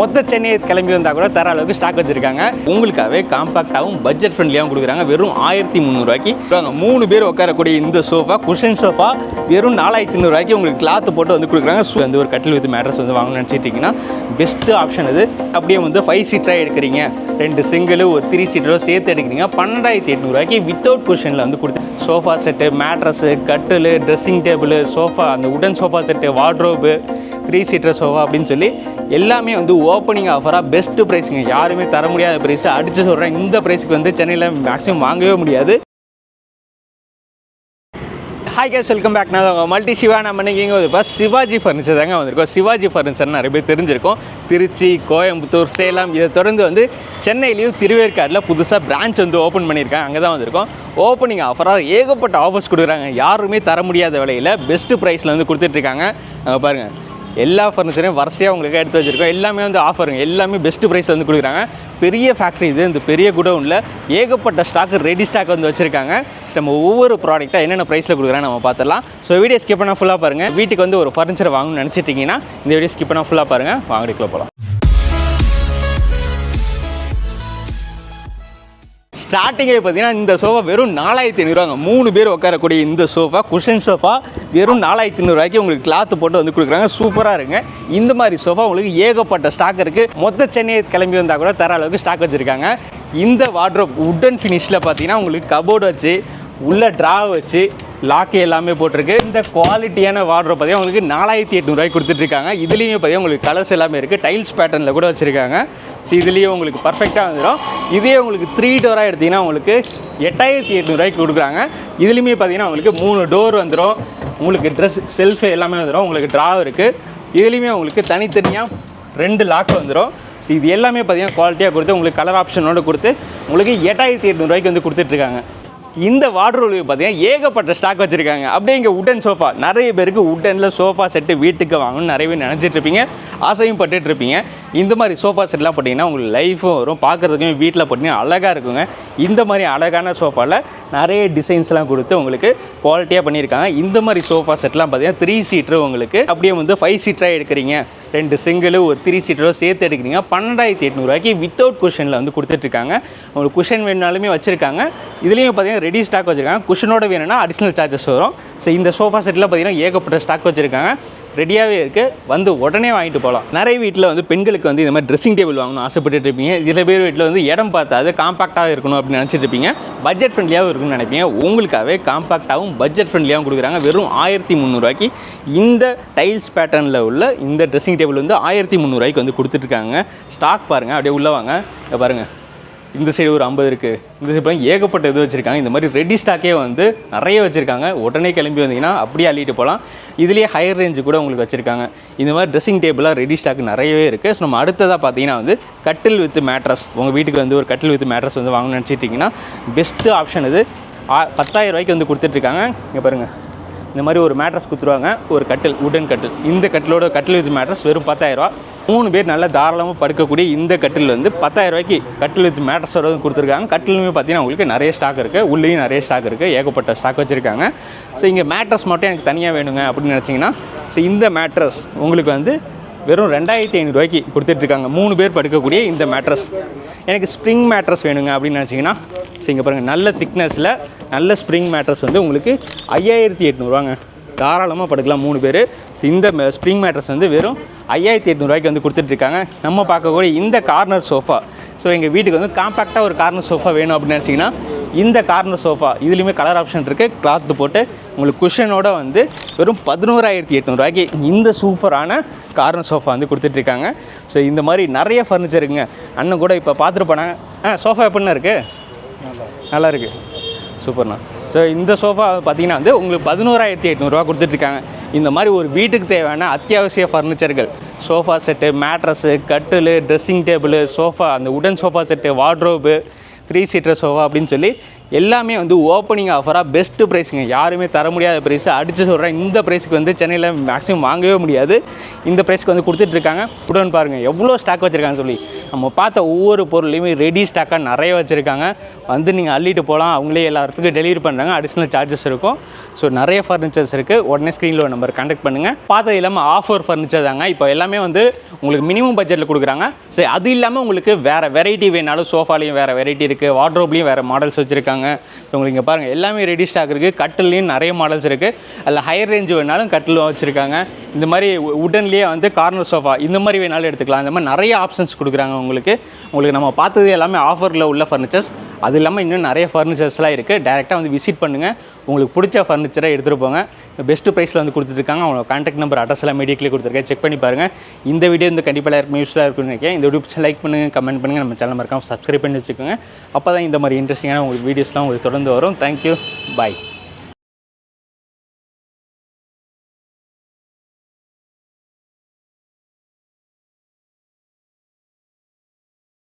மொத்த சென்னையை கிளம்பி வந்தால் கூட தர அளவுக்கு ஸ்டாக் வச்சுருக்காங்க. உங்களுக்காகவே காம்பாக்டாகவும் பட்ஜெட் ஃப்ரெண்ட்லியாகவும் கொடுக்குறாங்க. வெறும் ஆயிரத்தி முந்நூறுவாய்க்கு. மூணு பேர் உட்காரக்கூடிய இந்த சோஃபா குஷன் சோஃபா வெறும் நாலாயிரத்தி ஐநூறுவாய்க்கு உங்களுக்கு கிளாத் போட்டு வந்து கொடுக்குறாங்க. ஸோ வந்து ஒரு கட்டில் வித் மேட்ரஸ் வந்து வாங்கணும்னு நினச்சிட்டிங்கன்னா பெஸ்ட்டு ஆப்ஷன் இது அப்படியே வந்து ஃபைவ் சீட்டராக எடுக்கிறீங்க. ரெண்டு சிங்கிள் ஒரு த்ரீ சீட்டரோ சேர்த்து எடுக்கிறீங்க. பன்னெண்டாயிரத்தி எட்நூறுவாய்க்கு வித்தவுட் குஷனில் வந்து கொடுத்து சோஃபா செட்டு மேட்ரஸு கட்டில் ட்ரெஸ்ஸிங் டேபிள் சோஃபா அந்த உடன் sofa set wardrobe three seater sofa அப்படின்னு சொல்லி எல்லாமே வந்து ஓப்பனிங் ஆஃபராக பெஸ்ட்டு ப்ரைஸுங்க யாருமே தர முடியாத ப்ரைஸ் அடித்து சொல்கிறேன் இந்த ப்ரைஸுக்கு வந்து சென்னையில் மேக்ஸிமம் வாங்கவே முடியாது. ஹாய் கேஸ் வெல்கம் பேக் நான் உங்கள் மல்டி சிவா. நம்ம இன்னைக்கு எங்கே இப்போ சிவாஜி ஃபர்னிச்சர் தாங்க வந்திருக்கோம். சிவாஜி ஃபர்னிச்சர் நிறைய பேர் தெரிஞ்சிருக்கோம். திருச்சி கோயம்புத்தூர் சேலம் இதை தொடர்ந்து வந்து சென்னையிலையும் திருவேற்காடில் புதுசாக பிரான்ச் வந்து ஓப்பன் பண்ணியிருக்காங்க. அங்கே தான் வந்திருக்கோம். ஓப்பனிங் ஆஃபராக ஏகப்பட்ட ஆஃபர்ஸ் கொடுக்குறாங்க. யாருமே தர முடியாத விலையில் பெஸ்ட்டு ப்ரைஸில் வந்து கொடுத்துட்ருக்காங்க அங்கே பாருங்கள் எல்லா ஃபர்னிச்சரையும் வரிசையாக உங்களுக்கு எடுத்து வச்சுருக்கோம். எல்லாமே வந்து ஆஃபருங்க எல்லாமே பெஸ்ட் ப்ரைஸ் வந்து கொடுக்குறாங்க. பெரிய ஃபேக்ட்ரி இது இந்த பெரிய குடவுனில் ஏகப்பட்ட ஸ்டாக் ரெடி ஸ்டாக் வந்து வச்சுருக்காங்க. ஸோ நம்ம ஒவ்வொரு ப்ராடக்ட்டாக என்னென்ன ப்ரைஸில் கொடுக்குறாங்க நம்ம பார்த்துலாம் ஸோ வீடியோ ஸ்கிப் பண்ணால் ஃபுல்லாக பாருங்கள் வீட்டுக்கு வந்து ஒரு ஃபர்னிச்சர் வாங்கணும்னு நினச்சிட்டிங்கன்னா இந்த வீடியோ ஸ்கிப் பண்ணால் ஃபுல்லாக பாருங்கள் வாங்கடிக்குள்ள போகலாம் ஸ்டார்டிங்கே பார்த்தீங்கன்னா இந்த சோஃபா வெறும் நாலாயிரத்தி ஐநூறுவாங்க. மூணு பேர் உட்காரக்கூடிய இந்த சோஃபா குஷன் சோஃபா வெறும் நாலாயிரத்தி ஐநூறுவாய்க்கு உங்களுக்கு கிளாத்து போட்டு வந்து கொடுக்குறாங்க. சூப்பராக இருங்க இந்த மாதிரி சோஃபா உங்களுக்கு ஏகப்பட்ட ஸ்டாக் இருக்குது மொத்த சென்னையை கிளம்பி வந்தால் கூட தர அளவுக்கு ஸ்டாக் வச்சுருக்காங்க. இந்த வார்ட்ரோப் உட்டன் ஃபினிஷில் பார்த்தீங்கன்னா உங்களுக்கு கபோர்டு வச்சு உள்ளே ட்ரா வச்சு லாக்கு எல்லாமே போட்டிருக்கு. இந்த குவாலிட்டியான வார்ட்ரோப் பார்த்தீங்கன்னா உங்களுக்கு நாலாயிரத்தி எட்நூறுவாய்க்கு கொடுத்துட்ருக்காங்க. இதுலேயுமே பார்த்தீங்கன்னா உங்களுக்கு கலர்ஸ் எல்லாமே இருக்குது டைல்ஸ் பேட்டர்னில் கூட வச்சுருக்காங்க. ஸோ இதுலேயும் உங்களுக்கு பர்ஃபெக்டாக வந்துடும் இதே உங்களுக்கு த்ரீ டோராக எடுத்திங்கன்னா உங்களுக்கு எட்டாயிரத்தி எட்நூறுவாய்க்கு கொடுக்குறாங்க. இதுலேயுமே பார்த்தீங்கன்னா உங்களுக்கு மூணு டோர் வந்துடும் உங்களுக்கு ட்ரெஸ் செல்ஃபு எல்லாமே வந்துடும் உங்களுக்கு ட்ரா இருக்குது இதுலேயுமே உங்களுக்கு தனித்தனியாக ரெண்டு லாக் வந்துடும் ஸோ இது எல்லாமே பார்த்தீங்கன்னா குவாலிட்டியாக கொடுத்து உங்களுக்கு கலர் ஆப்ஷனோடு கொடுத்து உங்களுக்கு எட்டாயிரத்தி எட்நூறுவாய்க்கு வந்து கொடுத்துட்ருக்காங்க. இந்த வார்ட்ரோல் பார்த்தீங்கன்னா ஏகப்பட்ட ஸ்டாக் வச்சுருக்காங்க. அப்படியே இங்கே உட்டன் சோஃபா நிறைய பேருக்கு உட்டனில் சோஃபா செட்டு வீட்டுக்கு வாங்கணும்னு நிறைய பேர் நினச்சிட்ருப்பீங்க ஆசையும் பட்டுட்டு இருப்பீங்க. இந்த மாதிரி சோஃபா செட்லாம் போட்டிங்கன்னா உங்களுக்கு லைஃபும் வரும். பார்க்குறதுக்கும் வீட்டில் போட்டிங்கன்னா அழகாக இருக்குங்க. இந்த மாதிரி அழகான சோஃபாவில் நிறைய டிசைன்ஸ்லாம் கொடுத்து உங்களுக்கு குவாலிட்டியாக பண்ணியிருக்காங்க. இந்த மாதிரி சோஃபா செட்லாம் பார்த்தீங்கன்னா த்ரீ சீட்டர் உங்களுக்கு அப்படியே வந்து ஃபைவ் சீட்டராக எடுக்கிறீங்க. ரெண்டு சிங்கிள் ஒரு த்ரீ சீட்டரோ சேர்த்து எடுக்கிறீங்க. பன்னெண்டாயிரத்தி எட்நூறுவாய்க்கு வித்தவுட் குஷனில் வந்து கொடுத்துட்ருக்காங்க. உங்களுக்கு குஷன் வேணுனாலுமே வச்சுருக்காங்க. இதுலேயும் பார்த்தீங்கன்னா ரெடி ஸ்டாக் வச்சுருக்காங்க. குஷனோட வேணும்னா அடிஷ்னல் சார்ஜஸ் வரும். ஸோ இந்த சோஃபா செட்டில் பார்த்தீங்கன்னா ஏகப்பட்ட ஸ்டாக் வச்சுருக்காங்க. ரெடியாகவே இருக்குது வந்து உடனே வாங்கிட்டு போகலாம் நிறைய வீட்டில் வந்து பெண்களுக்கு வந்து இந்த மாதிரி ட்ரெஸ்ஸிங் டேபிள் வாங்கணும் ஆசைப்பட்டுட்டு இருப்பீங்க. சில பேர் வீட்டில் வந்து இடம் பார்த்தாது காம்பாக்டாக இருக்கணும் அப்படின்னு நினச்சிட்டு இருப்பீங்க. பட்ஜெட் ஃப்ரெண்ட்லியாகவும் இருக்கும்னு நினைப்பீங்க. உங்களுக்காகவே காம்பாக்டாகவும் பட்ஜெட் ஃப்ரெண்ட்லியாகவும் கொடுக்குறாங்க. வெறும் ஆயிரத்தி முந்நூறுவாய்க்கு இந்த டைல்ஸ் பேட்டர்னில் உள்ள இந்த ட்ரெஸ்ஸிங் டேபிள் வந்து ஆயிரத்தி முந்நூறுவாய்க்கு வந்து கொடுத்துட்ருக்காங்க ஸ்டாக் பாருங்கள் அப்படியே உள்ளே வாங்க. பாருங்கள் இந்த சைடு ஒரு ஐம்பது இருக்குது இந்த சைடு பாருங்க ஏகப்பட்ட இது வச்சுருக்காங்க. இந்த மாதிரி ரெடி ஸ்டாக்கே வந்து நிறைய வச்சுருக்காங்க. உடனே கிளம்பி வந்தீங்கன்னா அப்படியே அள்ளிட்டு போகலாம். இதுலேயே ஹையர் ரேஞ்சு கூட உங்களுக்கு வச்சுருக்காங்க. இந்த மாதிரி ட்ரெஸ்ஸிங் டேபிளாக ரெடி ஸ்டாக் நிறையவே இருக்குது ஸோ நம்ம அடுத்ததாக பார்த்தீங்கன்னா வந்து கட்டில் வித் மேட்ரஸ் உங்கள் வீட்டுக்கு வந்து ஒரு கட்டில் வித் மேட்ரஸ் வந்து வாங்கணும்னு நினச்சிட்டிங்கன்னா பெஸ்ட்டு ஆப்ஷன் இது. ஆ- பத்தாயிரம் ரூபாய்க்கு வந்து கொடுத்துட்ருக்காங்க இங்கே பாருங்கள் இந்த மாதிரி ஒரு மேட்ரஸ் கொடுத்துருவாங்க. ஒரு கட்டில் உடன் கட்டில். இந்த கட்டிலோட கட்டில் வித் மேட்ரஸ் வெறும் பத்தாயிரரூவா மூணு பேர் நல்லா தாராளமாக படுக்கக்கூடிய இந்த கட்டில் வந்து பத்தாயிரரூவாய்க்கு கட்டில் வித் மேட்ரஸோட கொடுத்துருக்காங்க. கட்டிலுமே பார்த்தீங்கன்னா உங்களுக்கு நிறைய ஸ்டாக் இருக்குது உள்ளேயும் நிறைய ஸ்டாக் இருக்குது ஏகப்பட்ட ஸ்டாக் வச்சுருக்காங்க. ஸோ இங்கே மேட்ரஸ் மட்டும் எனக்கு தனியாக வேணுங்க அப்படின்னு நினச்சிங்கன்னா ஸோ இந்த மேட்ரஸ் உங்களுக்கு வந்து வெறும் ரெண்டாயிரத்தி ஐநூறுரூவாய்க்கு கொடுத்துட்ருக்காங்க. மூணு பேர் படுக்கக்கூடிய இந்த மேட்ரஸ் எனக்கு ஸ்ப்ரிங் மேட்ரஸ் வேணுங்க அப்படின்னு நினச்சிங்கன்னா சரிங்க இங்கே பாருங்கள் நல்ல திக்னஸில் நல்ல ஸ்ப்ரிங் மேட்ரஸ் வந்து உங்களுக்கு ஐயாயிரத்தி எட்நூறுவாங்க தாராளமாக படுக்கலாம் மூணு பேர். ஸோ இந்த ஸ்ப்ரிங் மேட்ரஸ் வந்து வெறும் ஐயாயிரத்தி எட்நூறுவாய்க்கு வந்து கொடுத்துட்ருக்காங்க. நம்ம பார்க்கக்கூடிய இந்த கார்னர் சோஃபா ஸோ எங்கள் வீட்டுக்கு வந்து காம்பேக்டாக ஒரு கார்னர் சோஃபா வேணும் அப்படின்னு நினச்சிங்கன்னா இந்த கார்னர் சோஃபா இதுலேயுமே கலர் ஆப்ஷன் இருக்குது கிளாத்து போட்டு உங்களுக்கு குஷனோட வந்து வெறும் பதினோராயிரத்தி எட்நூறுவாய்க்கு இந்த சூப்பரான கார்னர் சோஃபா வந்து கொடுத்துட்ருக்காங்க. ஸோ இந்த மாதிரி நிறைய ஃபர்னிச்சர் இருக்குங்க. அண்ணன் கூட இப்போ பார்த்துட்டு ஆ சோஃபா எப்படின்னா இருக்குது நல்லா இருக்குது சூப்பர்ண்ணா. ஸோ இந்த சோஃபா பார்த்தீங்கன்னா வந்து உங்களுக்கு பதினோராயிரத்தி எட்நூறுரூவா கொடுத்துட்ருக்காங்க. இந்த மாதிரி ஒரு வீட்டுக்கு தேவையான அத்தியாவசிய ஃபர்னிச்சர்கள் சோஃபா செட்டு மேட்ரஸு கட்டில் ட்ரெஸ்ஸிங் டேபிள் சோஃபா அந்த உடன் sofa set wardrobe three seater sofa அப்படின்னு சொல்லி எல்லாமே வந்து ஓப்பனிங் ஆஃபராக பெஸ்ட்டு ப்ரைஸுங்க யாருமே தர முடியாத ப்ரைஸ் அடித்து சொல்கிறேன் இந்த ப்ரைஸுக்கு வந்து சென்னையில் மேக்ஸிமம் வாங்கவே முடியாது. இந்த ப்ரைஸ்க்கு வந்து கொடுத்துட்ருக்காங்க. உடன் பாருங்கள் எவ்வளோ ஸ்டாக் வச்சுருக்காங்கன்னு சொல்லி. நம்ம பார்த்த ஒவ்வொரு பொருளையுமே ரெடி ஸ்டாக்காக நிறைய வச்சுருக்காங்க. வந்து நீங்கள் அள்ளிட்டு போகலாம். அவங்களே எல்லா இடத்துக்கும் டெலிவரி பண்ணுறாங்க அடிஷ்னல் சார்ஜஸ் இருக்கும். ஸோ நிறைய ஃபர்னிச்சர்ஸ் இருக்குது உடனே ஸ்க்ரீனில் ஒரு நம்பர் கான்டாக்ட் பண்ணுங்கள் பார்த்தது இல்லாமல் ஆஃபர் ஃபர்னிச்சர் தாங்க. இப்போ எல்லாமே வந்து உங்களுக்கு மினிமம் பட்ஜெட்டில் கொடுக்குறாங்க. சரி அது இல்லாமல் உங்களுக்கு வேறு வெரைட்டி வேணாலும் சோஃபாலையும் வேறு வெரைட்டி இருக்குது வார்ட்ரோப்லேயும் வேறு மாடல்ஸ் வச்சுருக்காங்க. ஸோ உங்களுக்கு இங்கே பாருங்கள் எல்லாமே ரெடி ஸ்டாக் இருக்குது கட்டிலையும் நிறைய மாடல்ஸ் இருக்குது அதில் ஹையர் ரேஞ்சு வேணாலும் கட்டிலும் வச்சுருக்காங்க. இந்த மாதிரி உடன்லேயே வந்து கார்னர் சோஃபா இந்த மாதிரி வேணாலும் எடுத்துக்கலாம். இந்த மாதிரி நிறைய ஆப்ஷன்ஸ் கொடுக்குறாங்க உங்களுக்கு. உங்களுக்கு நம்ம பார்த்தது எல்லாமே ஆஃபரில் உள்ள ஃபர்னிச்சர்ஸ் அது இல்லாமல் இன்னும் நிறைய ஃபர்னிச்சர்ஸ்லாம் இருக்குது டேரெக்டாக வந்து விசிட் பண்ணுங்கள் உங்களுக்கு பிடிச்ச ஃபர்னிச்சரை எடுத்துகிட்டு போங்க. பெஸ்ட்டு ப்ரைஸில் வந்து கொடுத்துருக்காங்க அவங்களோட கான்டாக்ட் நம்பர் அட்ரஸ் எல்லாம் மீடியட்லேயே கொடுத்துருக்கேன். செக் பண்ணி பாருங்கள் இந்த வீடியோ இந்த கண்டிப்பாக எல்லாருக்கும் யூஸ்ஃபுல்லாக இருக்கும்னு நினைக்கிறேன். இந்த வீடியோ லைக் பண்ணுங்கள் கமெண்ட் பண்ணுங்கள் நம்ம சேனல் மறக்காமல் சப்ஸ்கிரைப் பண்ணி வச்சுக்கோங்க. அப்போ தான் இந்த மாதிரி இன்ட்ரெஸ்டிங்கான உங்களுக்கு வீடியோஸ்லாம் உங்களுக்கு தொடர்ந்து வரும். Thank you bye